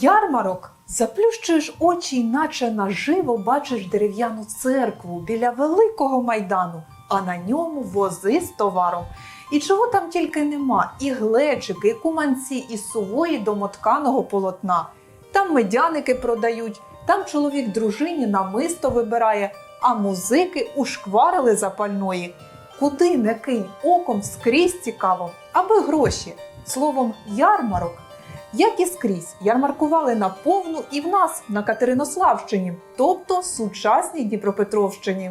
Ярмарок заплющуєш очі, наче наживо бачиш дерев'яну церкву біля великого майдану, а на ньому вози з товаром. І чого там тільки нема: і глечики, і куманці, і сувої домотканого полотна. Там медяники продають, там чоловік дружині намисто вибирає, а музики ушкварили запальної. Куди не кинь оком скрізь цікаво, аби гроші. Словом, ярмарок як і скрізь, ярмаркували на повну і в нас на Катеринославщині, тобто сучасній Дніпропетровщині.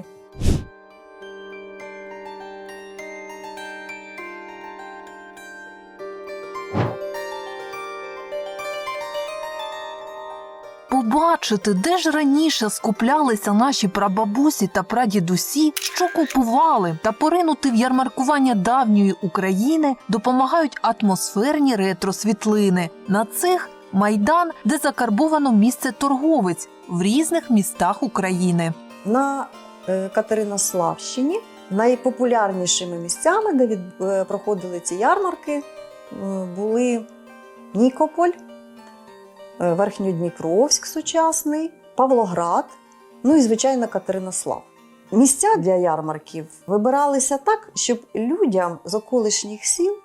Побачити, де ж раніше скуплялися наші прабабусі та прадідусі, що купували, та поринути в ярмаркування давньої України допомагають атмосферні ретро-світлини. На цих майдан, де закарбовано місце торговець в різних містах України. На е, Катеринославщині найпопулярнішими місцями, де е, проходили ці ярмарки, були Нікополь, Верхньодніпровськ сучасний, Павлоград, ну і, звичайно, Катеринослав. Місця для ярмарків вибиралися так, щоб людям з околишніх сіл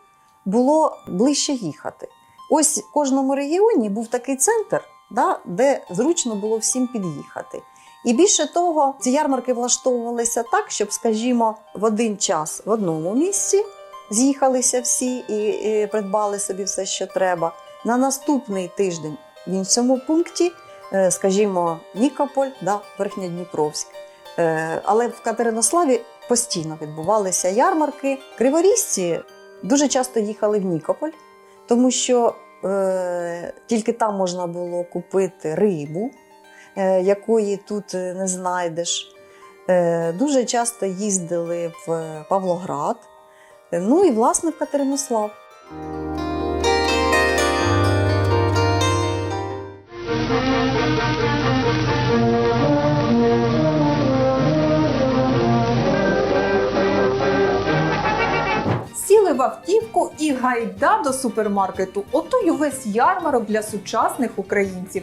було ближче їхати. Ось в кожному регіоні був такий центр, да, де зручно було всім під'їхати. І більше того, ці ярмарки влаштовувалися так, щоб, скажімо, в один час в одному місці з'їхалися всі і, і придбали собі все, що треба. На наступний тиждень в іншому пункті, е, скажімо, Нікополь, да, Верхньодніпровськ. Е, Але в Катеринославі постійно відбувалися ярмарки. Криворізці дуже часто їхали в Нікополь, тому що е, тільки там можна було купити рибу, е, якої тут е, не знайдеш. Е, Дуже часто їздили в Павлоград, ну і власне в Катеринослав. Автівку і гайда до супермаркету. Ото й увесь ярмарок для сучасних українців.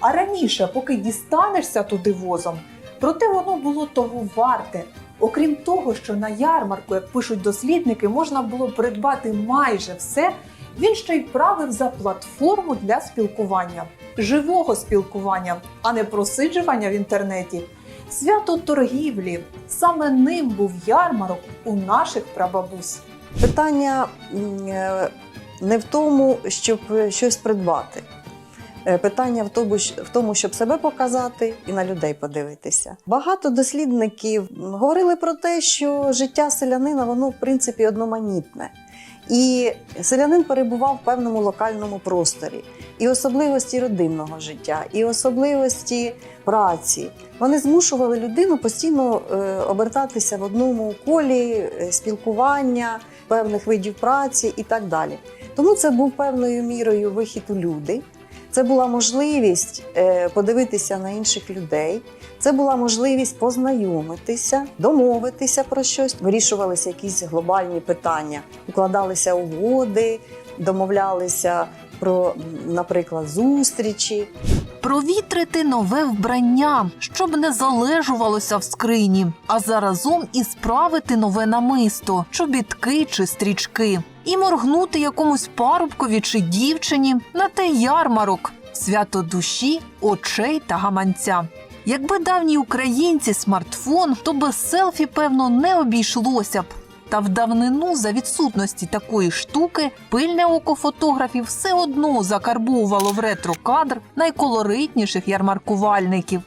А раніше, поки дістанешся туди возом, проте воно було того варте. Окрім того, що на ярмарку, як пишуть дослідники, можна було придбати майже все, він ще й правив за платформу для спілкування, живого спілкування, а не просиджування в інтернеті. Свято торгівлі. Саме ним був ярмарок у наших прабабусь. Питання е, не в тому, щоб щось придбати. Е, Питання в тому, в тому, щоб себе показати і на людей подивитися. Багато дослідників говорили про те, що життя селянина воно в принципі одноманітне. І селянин перебував в певному локальному просторі. І особливості родинного життя, і особливості праці. Вони змушували людину постійно е, обертатися в одному колі спілкування, певних видів праці і так далі. Тому це був певною мірою вихід у люди. Це була можливість е, подивитися на інших людей. Це була можливість познайомитися, домовитися про щось, вирішувалися якісь глобальні питання, укладалися угоди, домовлялися про, наприклад, зустрічі. Провітрити нове вбрання, щоб не залежувалося в скрині, а заразом і справити нове намисто, чобітки чи стрічки, і моргнути якомусь парубкові чи дівчині на те ярмарок, свято душі, очей та гаманця. Якби давні українці смартфон, то без селфі, певно, не обійшлося б. Та в давнину за відсутності такої штуки пильне око фотографів все одно закарбовувало в ретро-кадр найколоритніших ярмаркувальників.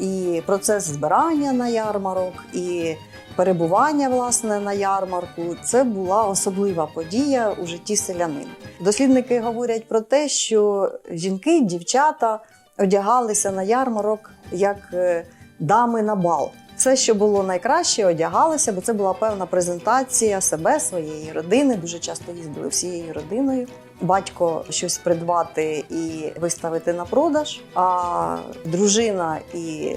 і процес збирання на ярмарок, і перебування власне на ярмарку це була особлива подія у житті селянина. Дослідники говорять про те, що жінки, дівчата одягалися на ярмарок як е, дами на бал. Все, що було найкраще, одягалося, бо це була певна презентація себе, своєї родини. Дуже часто їздили всією родиною. Батько щось придбати і виставити на продаж, а дружина і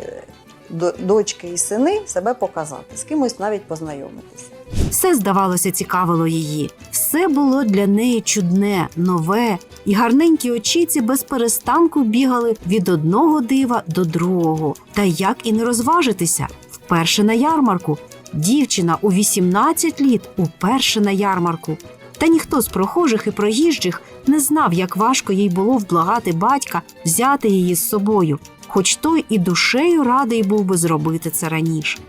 до- дочки і сини себе показати, з кимось навіть познайомитися. Все, здавалося, цікавило її. Все було для неї чудне, нове, і гарненькі очіці без перестанку бігали від одного дива до другого. Та як і не розважитися вперше на ярмарку. Дівчина у 18 літ уперше на ярмарку. Та ніхто з прохожих і проїжджих не знав, як важко їй було вблагати батька взяти її з собою, хоч той і душею радий був би зробити це раніше.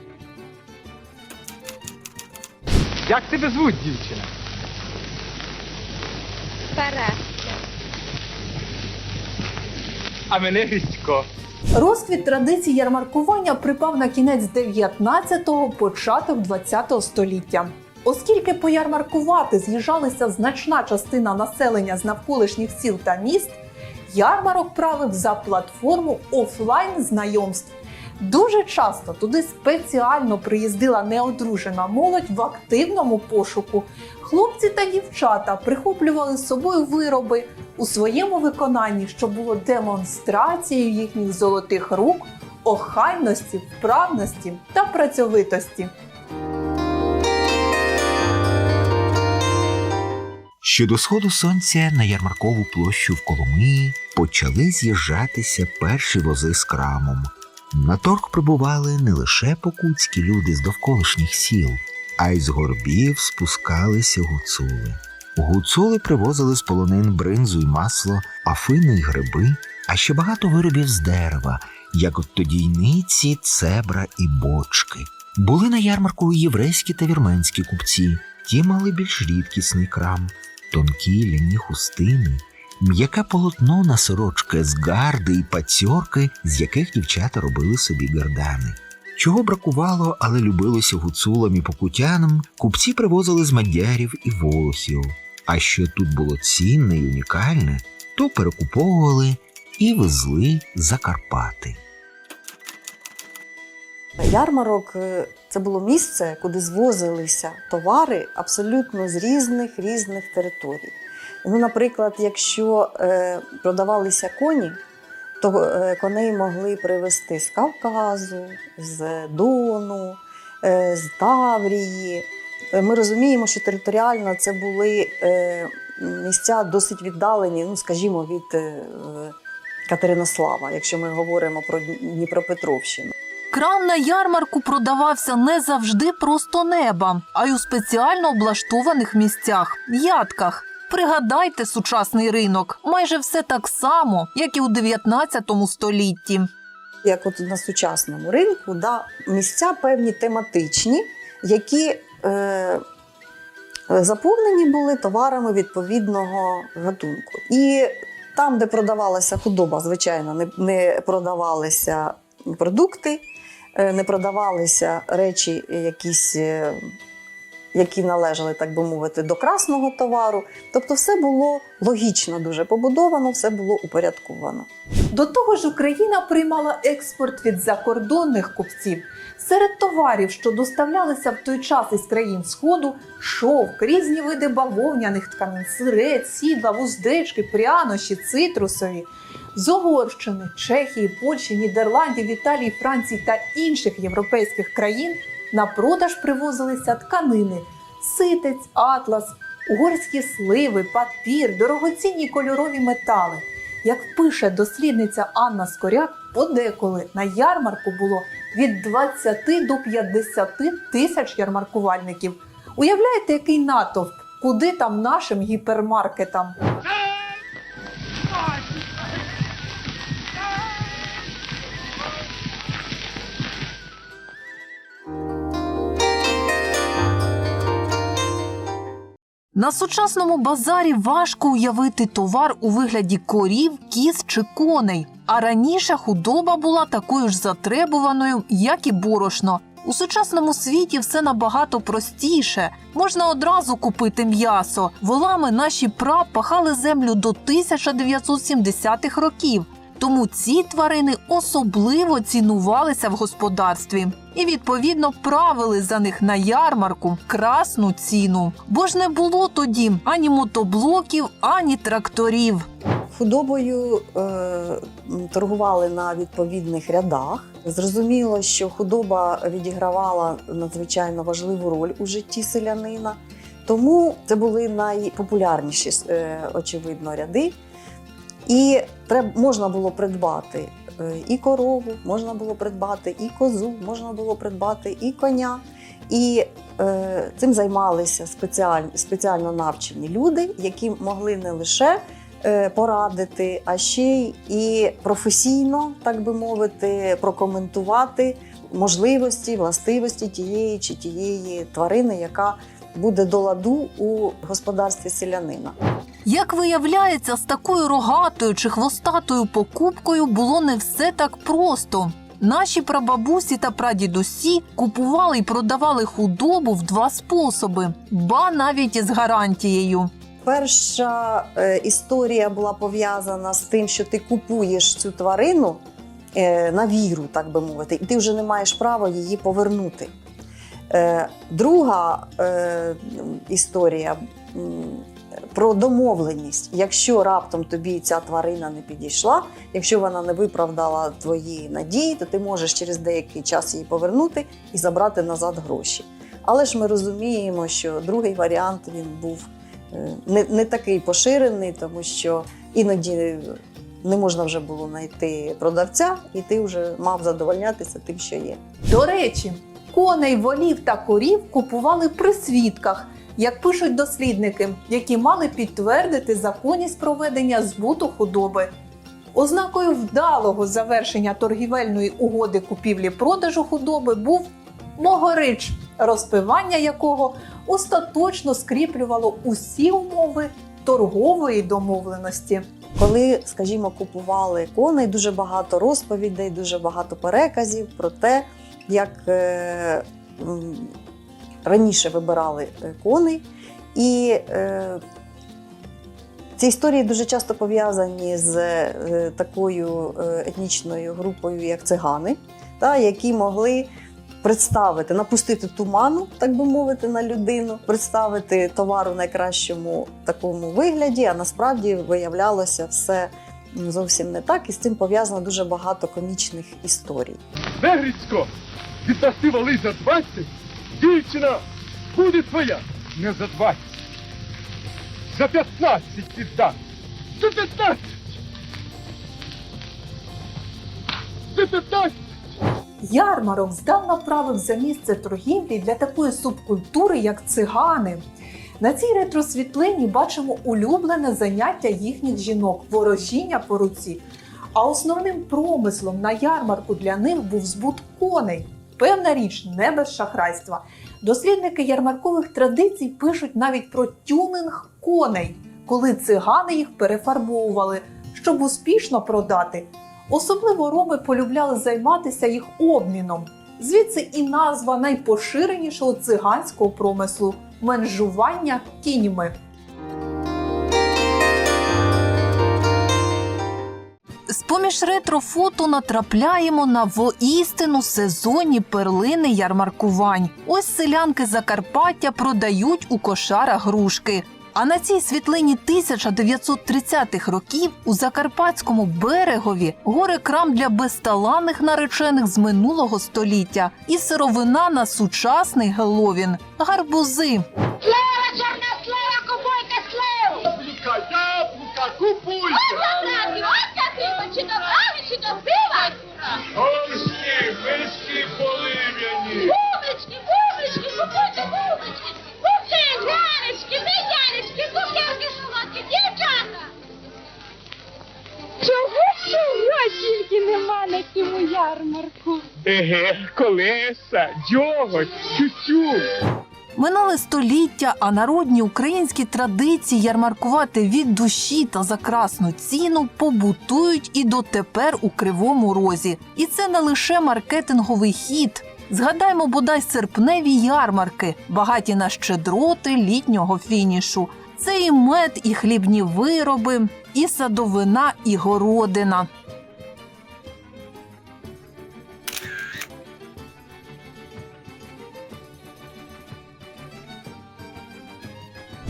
Як тебе звуть, дівчина? Вперед. А мене Грицько. Розквіт традицій ярмаркування припав на кінець 19-го, початок 20-го століття. Оскільки поярмаркувати з'їжджалася значна частина населення з навколишніх сіл та міст, ярмарок правив за платформу офлайн знайомств. Дуже часто туди спеціально приїздила неодружена молодь в активному пошуку. Хлопці та дівчата прихоплювали з собою вироби у своєму виконанні, що було демонстрацією їхніх золотих рук, охайності, вправності та працьовитості. Ще до сходу сонця на ярмаркову площу в Коломиї почали з'їжджатися перші вози з крамом. На торг прибували не лише покутські люди з довколишніх сіл, а й з горбів спускалися гуцули. Гуцули привозили з полонин бринзу й масло, афини й гриби, а ще багато виробів з дерева, як от тодійниці, цебра і бочки. Були на ярмарку і єврейські та вірменські купці, ті мали більш рідкісний крам тонкі ляні хустини, м'яке полотно на сорочки з гарди і пацьорки, з яких дівчата робили собі гардани. Чого бракувало, але любилося гуцулам і покутянам, купці привозили з мадярів і волохів. А що тут було цінне і унікальне, то перекуповували і везли за Карпати. Ярмарок е, це було місце, куди звозилися товари абсолютно з різних різних територій. Ну, наприклад, якщо е, продавалися коні, то е, коней могли привезти з Кавказу, з Дону, е, з Таврії. Е, Ми розуміємо, що територіально це були місця досить віддалені, ну, скажімо, від Катеринослава, якщо ми говоримо про Дніпропетровщину. Крам на ярмарку продавався не завжди просто неба, а й у спеціально облаштованих місцях ядках. Пригадайте сучасний ринок, майже все так само, як і у 19 столітті. як от на сучасному ринку, да, місця певні тематичні, які е, заповнені були товарами відповідного гатунку. І там, де продавалася худоба, звичайно, не, не продавалися продукти, е, не продавалися речі якісь. Які належали, так би мовити, до красного товару. Тобто, все було логічно дуже побудовано, все було упорядковано. До того ж, Україна приймала експорт від закордонних купців. Серед товарів, що доставлялися в той час із країн Сходу, шовк, різні види бавовняних тканин, сирець, сідла, вуздечки, прянощі, цитрусові. З Угорщини, Чехії, Польщі, Нідерландів, Італії, Франції та інших європейських країн на продаж привозилися тканини, ситець, атлас, угорські сливи, папір, дорогоцінні кольорові метали. Як пише дослідниця Анна Скоряк, подеколи на ярмарку було від 20 до 50 тисяч ярмаркувальників. Уявляєте, який натовп? Куди там нашим гіпермаркетам? На сучасному базарі важко уявити товар у вигляді корів, кіз чи коней. А раніше худоба була такою ж затребуваною, як і борошно. У сучасному світі все набагато простіше. Можна одразу купити м'ясо. Волами наші пра пахали землю до 1970-х років. Тому ці тварини особливо цінувалися в господарстві і відповідно правили за них на ярмарку красну ціну. Бо ж не було тоді ані мотоблоків, ані тракторів. Худобою е, торгували на відповідних рядах. Зрозуміло, що худоба відігравала надзвичайно важливу роль у житті селянина. Тому це були найпопулярніші, е, очевидно, ряди. І можна було придбати е, і корову, можна було придбати і козу, можна було придбати і коня. І е, цим займалися спеціаль, спеціально навчені люди, які могли не лише е, порадити, а ще й і професійно, так би мовити, прокоментувати можливості, властивості тієї чи тієї тварини, яка буде до ладу у господарстві селянина. Як виявляється, з такою рогатою чи хвостатою покупкою було не все так просто. Наші прабабусі та прадідусі купували і продавали худобу в два способи, ба навіть із гарантією. Перша е, історія була пов'язана з тим, що ти купуєш цю тварину е, на віру, так би мовити, і ти вже не маєш права її повернути. Е, друга е, історія про домовленість. Якщо раптом тобі ця тварина не підійшла, якщо вона не виправдала твої надії, то ти можеш через деякий час її повернути і забрати назад гроші. Але ж ми розуміємо, що другий варіант він був е, не, не такий поширений, тому що іноді не можна вже було знайти продавця, і ти вже мав задовольнятися тим, що є. До речі, коней, волів та корів купували при свідках, як пишуть дослідники, які мали підтвердити законність проведення збуту худоби. Ознакою вдалого завершення торгівельної угоди купівлі-продажу худоби був могорич, розпивання якого остаточно скріплювало усі умови торгової домовленості. Коли, скажімо, купували коней, дуже багато розповідей, дуже багато переказів про те, як е, раніше вибирали е, коней. І е, ці історії дуже часто пов'язані з е, такою е, етнічною групою, як цигани, та, які могли представити, напустити туману, так би мовити, на людину, представити товар у найкращому такому вигляді, а насправді виявлялося все зовсім не так, і з цим пов'язано дуже багато комічних історій. Негрицько, віддаси вали за 20, дівчина буде твоя. Не за 20. За 15 віддам. За 15. За 15. Ярмарок здавна правив за місце торгівлі для такої субкультури, як цигани. На цій ретросвітлині бачимо улюблене заняття їхніх жінок ворожіння по руці. А основним промислом на ярмарку для них був збут коней. Певна річ, не без шахрайства. Дослідники ярмаркових традицій пишуть навіть про тюнинг коней, коли цигани їх перефарбовували, щоб успішно продати. Особливо роми полюбляли займатися їх обміном. Звідси і назва найпоширенішого циганського промислу менжування кіньми. З-поміж ретрофото натрапляємо на воістину сезонні перлини ярмаркувань. Ось селянки Закарпаття продають у кошарах грушки. А на цій світлині 1930-х років у Закарпатському берегові горе крам для безталанних наречених з минулого століття і сировина на сучасний Геловін гарбузи. Тільки нема на цьому ярмарку? Еге, колеса, дьоготь, тютю. Минали століття, а народні українські традиції ярмаркувати від душі та за красну ціну побутують і дотепер у кривому розі. І це не лише маркетинговий хід. Згадаймо бодай серпневі ярмарки, багаті на щедроти літнього фінішу. Це і мед, і хлібні вироби, і садовина, і городина.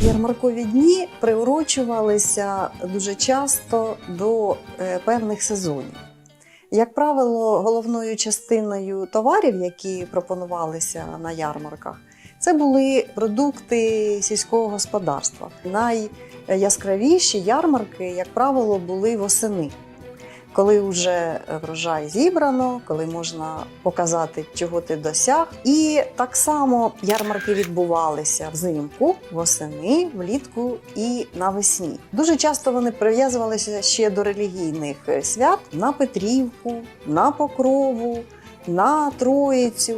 Ярмаркові дні приурочувалися дуже часто до е, певних сезонів. Як правило, головною частиною товарів, які пропонувалися на ярмарках, це були продукти сільського господарства. Найяскравіші ярмарки, як правило, були восени. Коли вже врожай зібрано, коли можна показати, чого ти досяг. І так само ярмарки відбувалися взимку, восени, влітку і навесні. Дуже часто вони прив'язувалися ще до релігійних свят на Петрівку, на Покрову, на Троїцю.